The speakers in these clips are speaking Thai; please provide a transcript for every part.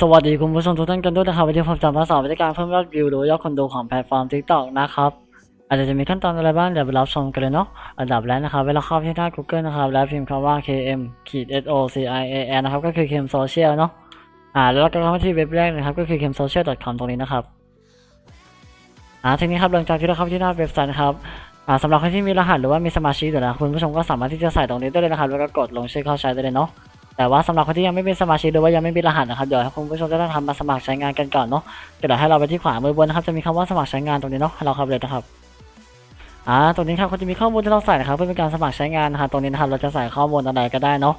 สวัสดีคุณผู้ชมทุกท่านกันด้วยนะครับวันนี้ผมจะมาสอนวิธีการเพิ่มยอดวิวหรือยอดคนดูของแพลตฟอร์ม TikTok นะครับอาจจะมีขั้นตอนอะไรบ้างเดี๋ยวไปรับชมกันเลยเนาะอันดับแรกนะครับเวลาเข้าที่หน้า Google นะครับแล้วพิมพ์คำว่า km ขีด s o c i a n นะครับก็คือ km social เนาะอ่าแล้วเราก็เข้ามาที่เว็บแรกนะครับก็คือ km social com ตรงนี้นะครับอ่าทีนี้ครับหลังจากที่เราเข้าที่หน้าเว็บไซต์นะครับอ่าสำหรับคนที่มีรหัสหรือว่ามีสมาชิกอยู่นะคุณผู้ชมก็สามารถที่จะใส่ตรงนี้ได้เลยนะครับแล้วก็กดลงชื่อเข้าใช้ได้เลยเนาะ แต่ว่าสำหรับคนที่ยังไม่เป็นสมาชิกหรือว่ายังไม่มีรหัสนะครับเดี๋ยวคุณผู้ชมจะต้องทำมาสมัครใช้งานกันก่อนเนาะเดี๋ยวให้เราไปที่ขวามือบนนะครับจะมีคำว่าสมัครใช้งานตรงนี้เนาะเราเข้าไปเลยนะครับอ่าตรงนี้ครับเขาจะมีข้อมูลที่เราใส่นะครับเพื่อเป็นการสมัครใช้งานนะครับตรงนี้นะครับเราจะใส่ข้อมูลอะไรก็ได้เนาะ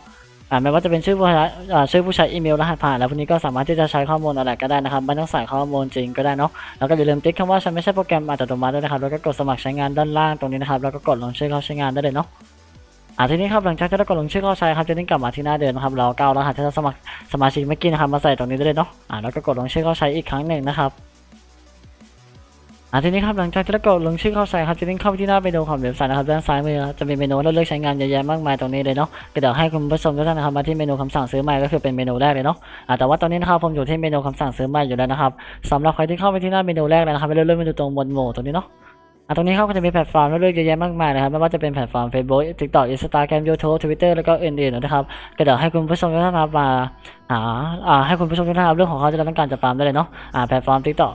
อ่าไม่ว่าจะเป็นชื่อผู้ใช้อ่าชื่อผู้ใช้อีเมลรหัสผ่าน แล้วพวกนี้ก็สามารถที่จะใช้ข้อมูลอะไรก็ได้นะครับไม่ต้องใส่ข้อมูลจริงก็ได้เนาะแล้วก็อย่าลืมติ๊กคำว่าฉันไม่ใช่โปรแกรมอัตโนมัติด้วยนะครับแล้วก็กดสมัครใช้งานด้านล่างตรงนี้นะครับแล้วก็กดลงชื่อเข้าใช้งานได้เลยเนาะ อ่าทีนี้ครับหลังจากที่เรากดลงชื่อเข้าใช้ครับจะได้กลับมาที่หน้าเดิมนะครับเราก้าวรหัสที่เราสมัครสมาชิกเมื่อกี้นะครับมาใส่ตรงนี้ได้เลยเนาะอ่าแล้วก็กดลงชื่อเข้าใช้อีกครั้งหนึ่งนะครับอ่าทีนี้ครับหลังจากที่เรากดลงชื่อเข้าใช้ครับจะได้เข้าไปที่หน้าเมนูของเว็บไซต์นะครับด้านซ้ายมือจะมีเมนูเราเลือกใช้งานเยอะแยะมากมายตรงนี้เลยเนาะก็เดี๋ยวให้คุณผู้ชมทุกท่านนะครับมาที่เมนูคำสั่งซื้อใหม่ก็คือเป็นเมนูแรกเลยเนาะอ่าแต่ว่าตอนนี้นะครับผมอยู่ที่เมนูคำสั่งซื้อใหม่อยู่แล้วนะครับสำหรับใครที่เข้าไปที่หน้าเมนูแรกนะครับไปเลื่อนเมนูตรงบนหมู่ตรงนี้เนาะ อะตรงนี้เขาก็จะมีแพลตฟอร์มให้เลือกเยอะแยะมากมายนะครับไม่ว่าจะเป็นแพลตฟอร์ม Facebook TikTok Instagram YouTube Twitter แล้วก็อื่นๆนะครับก็เดี๋ยวให้คุณผู้ชมทุกท่านครับมาหาอ่าให้คุณผู้ชมทุกท่านครับเรื่องของเขาจะต้องการจะปรามได้เลยเนาะอ่าแพลตฟอร์ม TikTok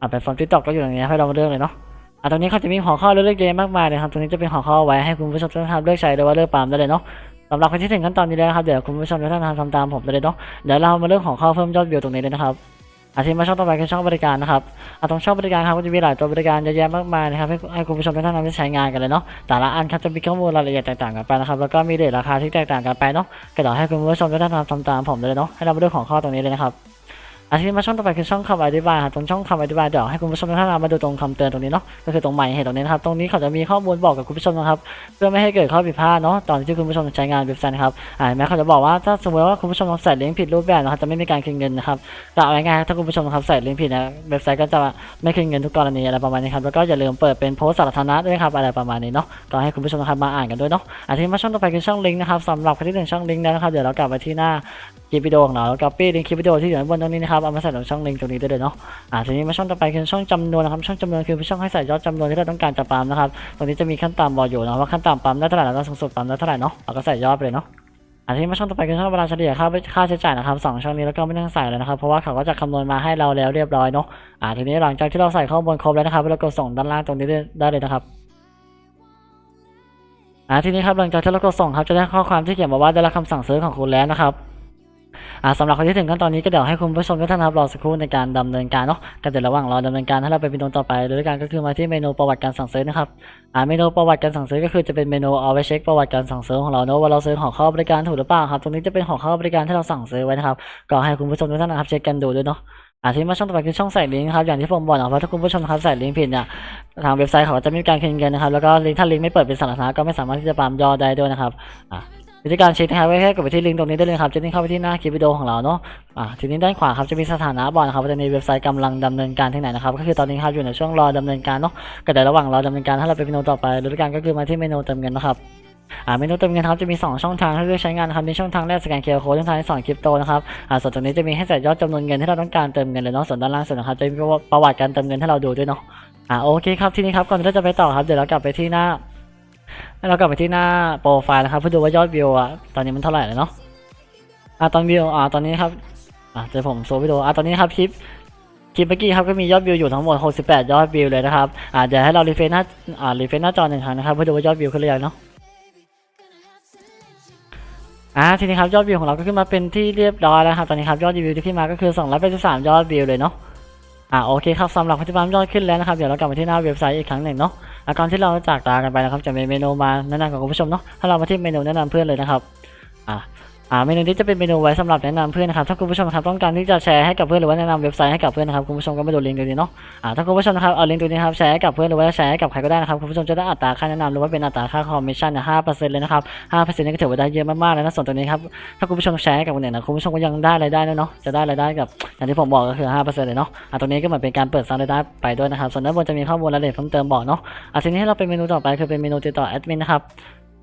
อ่าแพลตฟอร์ม TikTok ก็อยู่ตรงนี้ให้เราเลือกเลยเนาะอ่าตรงนี้เขาจะมีหัวข้อเลือกเยอะแยะมากมายเลยครับตรงนี้จะเป็นหัวข้อไว้ให้คุณผู้ชมทุกท่านเลือกใช้หรือว่าเลือกปรามได้เลยเนาะสำหรับคนที่ถึงขั้นตอนนี้แล้วครับเดี๋ยวคุณผู้ชมทุกท่านทำตามผมได้เลยเนาะเดี๋ยวเรามาเรื่องของข้อเพิ่มยอดวิวตรงนี้เลยนะครับ อาทีมาช่องต่อไปคือช่องบริการนะครับอะตรงช่องบริการครับก็จะมีหลายตัวบริการเยอะแยะมากมายนะครับให้ให้คุณผู้ชมทุกท่านนำไปใช้งานกันเลยเนาะแต่ละอันครับจะมีข้อมูลรายละเอียดแตกต่างกันไปนะครับแล้วก็มีเดทราคาที่แตกต่างกันไปเนาะก็เดี๋ยวให้คุณผู้ชมทุกท่านทำตามผมเลยเนาะให้เราไปดูของข้อตรงนี้เลยนะครับ อาทีนี้มาช่องต่อไปคือช่องคำอธิบายครับตรงช่องคำอธิบายเดี๋ยวให้คุณผู้ชมทุกท่านมาดูตรงคำเตือนตรงนี้เนาะก็คือตรงใหม่เหตุตรงนี้นะครับตรงนี้เขาจะมีข้อมูลบอกกับคุณผู้ชมนะครับเพื่อไม่ให้เกิดข้อผิดพลาดเนาะตอนที่คุณผู้ชมใช้งานเว็บไซต์นะครับอ่าแม้เขาจะบอกว่าถ้าสมมติว่าคุณผู้ชมใส่ลิงก์ผิดรูปแบบนะครับจะไม่มีการคืนเงินนะครับก็เอาง่ายๆถ้าคุณผู้ชมครับใส่ลิงก์ผิดนะเว็บไซต์ก็จะไม่คืนเงินทุกกรณีอะไรประมาณนี้ครับแล้วก็อย่าลืมเปิดเป็นโพสต์สาธารณะด้วยครับอะไรประมาณนี้เนาะก็ให้คุณผู้ชมนะครับมาอ่านกันด้วยเนาะอาทีนี้มาช่องต่อไปคือช่องลิงก์นะครับสำหรับใครที่ถึงช่องลิงก์นะครับเดี๋ยวเรากลับไปที่หน้าคลิปวิดีโอของเราแล้วก็ปี้ลิงก์คลิปวิดีโอที่อยู่บนตรงนี้นะครับเอามาใส่ตรงช่องลิงก์ตรงนี้ได้เลยเนาะอ่าทีนี้มาช่องต่อไปคือช่องจำนวนนะครับช่องจำนวนคือช่องให้ใส่ยอดจำนวนที่เราต้องการจะปาล์มนะครับตรงนี้จะมีขั้นต่ำบอกอยู่นะว่าขั้นต่ำปั๊มได้เท่าไหร่แล้วสูงสุดปั๊มได้เท่าไหร่เนาะเราก็ใส่ยอดไปเลยเนาะอันที่มาช่องต่อไปคือช่องเวลาเฉลี่ยค่าค่าใช้จ่ายนะครับสองช่องนี้แล้วก็ไม่ต้องใส่เลยนะครับเพราะว่าเขาก็จะคำนวณมาให้เราแล้วเรียบร้อยเนาะอ่าทีนี้หลังจากที่เราใส่ข้อมูลครบแล้วนะครับเรากดส่งด้านล่างตรงนี้ได้เลยนะครับอ่าทีนี้ครับหลังจากที่เรากดส่งครับจะได้ข้อความที่เขียนมาว่าได้รับคำสั่งซื้อของคุณแล้วนะครับ สำหรับคนที่ถึงขั้นตอนนี้ก็เดี๋ยวให้คุณผู้ชมทุกท่านครับรอสักครู่ในการดำเนินการเนาะก็เดี๋ยวระหว่างรอดำเนินการให้เราไปเป็นตรงต่อไปโดยกันก็คือมาที่เมนูประวัติการสั่งซื้อนะครับเมนูประวัติการสั่งซื้อก็คือจะเป็นเมนูเอาไว้เช็คประวัติการสั่งซื้อของเราเนาะว่าเราซื้อของเข้าบริการถูกหรือเปล่าครับตรงนี้จะเป็นของเข้าบริการที่เราสั่งซื้อไว้นะครับก็ให้คุณผู้ชมทุกท่านนะครับเช็คกันดูด้วยเนาะอาที่มาช่องต่อไปคือช่องใส่ลิงก์ครับอย่างที่ผมบอกนะครับถ้าคุณผู้ชมครับใส่ลิงก์ผิดเนี่ยทางเว็บไซต์เขาจะมีการคืนเงินนะครับแล้วก็ลิงก์ถ้าลิงก์ไม่เปิดเป็นสาธารณะก็ไม่สามารถที่จะปามยอดได้ด้วยนะครับอ่า วิธีการเช็คนะครับไว้แค่กดไปที่ลิงก์ตรงนี้ได้เลยครับจะได้เข้าไปที่หน้าคลิปวิดีโอของเราเนาะอ่าทีนี้ด้านขวาครับจะมีสถานะบอกนะครับจะมีเว็บไซต์กำลังดำเนินการที่ไหนนะครับก็คือตอนนี้ครับอยู่ในช่วงรอดำเนินการเนาะก็เดี๋ยวระหว่างรอดำเนินการถ้าเราไปเมนูต่อไปหรือการก็คือมาที่เมนูเติมเงินนะครับอ่าเมนูเติมเงินครับจะมี 2 ช่องทางให้เลือกใช้งานครับมีช่องทางแรกสแกนเคอร์โค้ดช่องทางที่สองคริปโตนะครับอ่าส่วนตรงนี้จะมีให้ใส่ยอดจำนวนเงินที่เราต้องการเติมเงินเลยเนาะส่วนด้านล่างสุดนะครับจะมีประวัติการเติมเงินให้เราดูด้วยเนาะอ่าโอเคครับทีนี้ครับก่อนที่เราจะไปต่อครับเดี๋ยวเรากลับไปที่หน้า เรากลับไปที่หน้าโปรไฟล์นะครับเพื่อดูว่ายอดวิวอะตอนนี้มันเท่าไหร่แล้วเนาะอะตอนวิวอะตอนนี้ครับอะเดี๋ยวผมโซวิดีโออะตอนนี้ครับคลิปคลิปเมื่อกี้ครับก็มียอดวิวอยู่ทั้งหมด 68 ยอดวิวเลยนะครับอะเดี๋ยวให้เรารีเฟรชหน้าอ่ารีเฟรชหน้าจอหนึ่งครั้งนะครับเพื่อดูว่ายอดวิวขึ้นหรือยังเนาะอะทีนี้ครับยอดวิวของเราก็ขึ้นมาเป็นที่เรียบร้อยแล้วครับตอนนี้ครับยอดวิวที่ขึ้นมาก็คือ283ยอดวิวเลยเนาะ อ่าโอเคครับสำหรับคนที่ปั๊มยอดขึ้นแล้วนะครับเดี๋ยวเรากลับมาที่หน้าเว็บไซต์อีกครั้งหนึ่งเนาะอาการที่เราจากตากันไปนะครับจะมีเมนูมาแนะนำกับคุณผู้ชมเนาะถ้าเรามาที่เมนูแนะนำเพื่อนเลยนะครับอ่า อ่าเมนูนี้จะเป็นเมนูไว้สำหรับแนะนำเพื่อนนะครับถ้าคุณผู้ชมครับต้องการที่จะแชร์ให้กับเพื่อนหรือว่าแนะนำเว็บไซต์ให้กับเพื่อนนะครับคุณผู้ชมก็มาดูลิงก์ตรงนี้เนาะอ่าถ้าคุณผู้ชมนะครับเอาลิงก์ตรงนี้ครับแชร์ให้กับเพื่อนหรือว่าแชร์ให้กับใครก็ได้นะครับคุณผู้ชมจะได้อัตราค่าแนะนำหรือว่าเป็นอัตราค่าคอมมิชชั่นเนี่ยห้าเปอร์เซ็นต์เลยนะครับห้าเปอร์เซ็นต์นี่ก็ถือว่าได้เยอะมากๆเลยนะส่วนตัวนี้ครับถ้าคุณผู้ชมแชร์ให้กับคนอื่นนะคุณผู้ชมก็ยังได้รายได้ด้วยเนาะจะได้รายได้กับอย่างที่ผมบอกก็คือห้าเปอร์เซ็นต์เลยเนาะอ่าตรงนี้ก็เหมือนเป็นการเปิดสร้างรายได้ไปด้วยนะครับส่วนด้านบนจะมีข้อมูลรายละเอียดเพิ่มเติมบอกเนาะอะทีนี้เราเป็นเมนูต่อไปคือเป็นเมนูติดต่อแอดมินนะครับ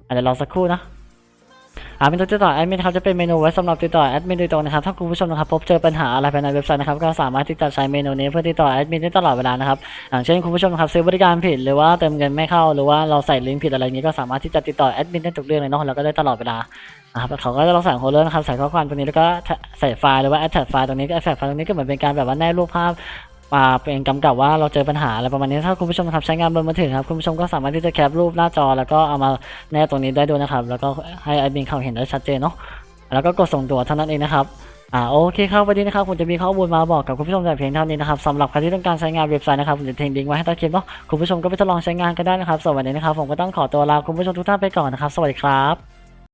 อาจจะรอสักครู่นะ อ่าเมนูติดต่อแอดมินครับจะเป็นเมนูไว้สำหรับติดต่อแอดมินโดยตรงนะครับถ้าคุณผู้ชมนะครับพบเจอปัญหาอะไรภายในเว็บไซต์นะครับก็สามารถที่จะใช้เมนูนี้เพื่อติดต่อแอดมินได้ตลอดเวลานะครับอย่างเช่นคุณผู้ชมนะครับซื้อบริการผิดหรือว่าเติมเงินไม่เข้าหรือว่าเราใส่ลิงก์ผิดอะไรนี้ก็สามารถที่จะติดต่อแอดมินได้ทุกเรื่องเลยเนาะแล้วก็ได้ตลอดเวลานะครับเขาก็จะลองใส่โฮลเลอร์นะครับใส่ข้อความตรงนี้แล้วก็ใส่ไฟล์หรือว่า attach ไฟล์ตรงนี้ก็ attach ไฟล์ตรงนี้ก็เหมือนเป็นการแบบว่าแนบรูปภาพ เป็นกำกับว่าเราเจอปัญหาอะไรประมาณนี้ถ้าคุณผู้ชมครับใช้งานบนมือถือครับคุณผู้ชมก็สามารถที่จะแคปรูปหน้าจอ แล้วก็เอามาแนบตรงนี้ได้ด้วยนะครับ แล้วก็ให้แอดมินเขาเห็นได้ชัดเจนเนาะแล้วก็กดส่งตัวเท่านั้นเองนะครับอ่าโอเคครับวันนี้นะครับผมจะมีข้อมูลมาบอกกับคุณผู้ชมแต่เพียงเท่านี้นะครับสำหรับใครที่ต้องการใช้งานเว็บไซต์นะครับผมจะทิ้งลิงก์ไว้ให้ใต้คลิปเนาะคุณผู้ชมก็ไปทดลองใช้งานกันได้นะครับสวัสดีนะครับผมก็ต้องขอตัวลาคุณผู้ชมทุกท่านไปก่อนนะครับ สวัสดีครับ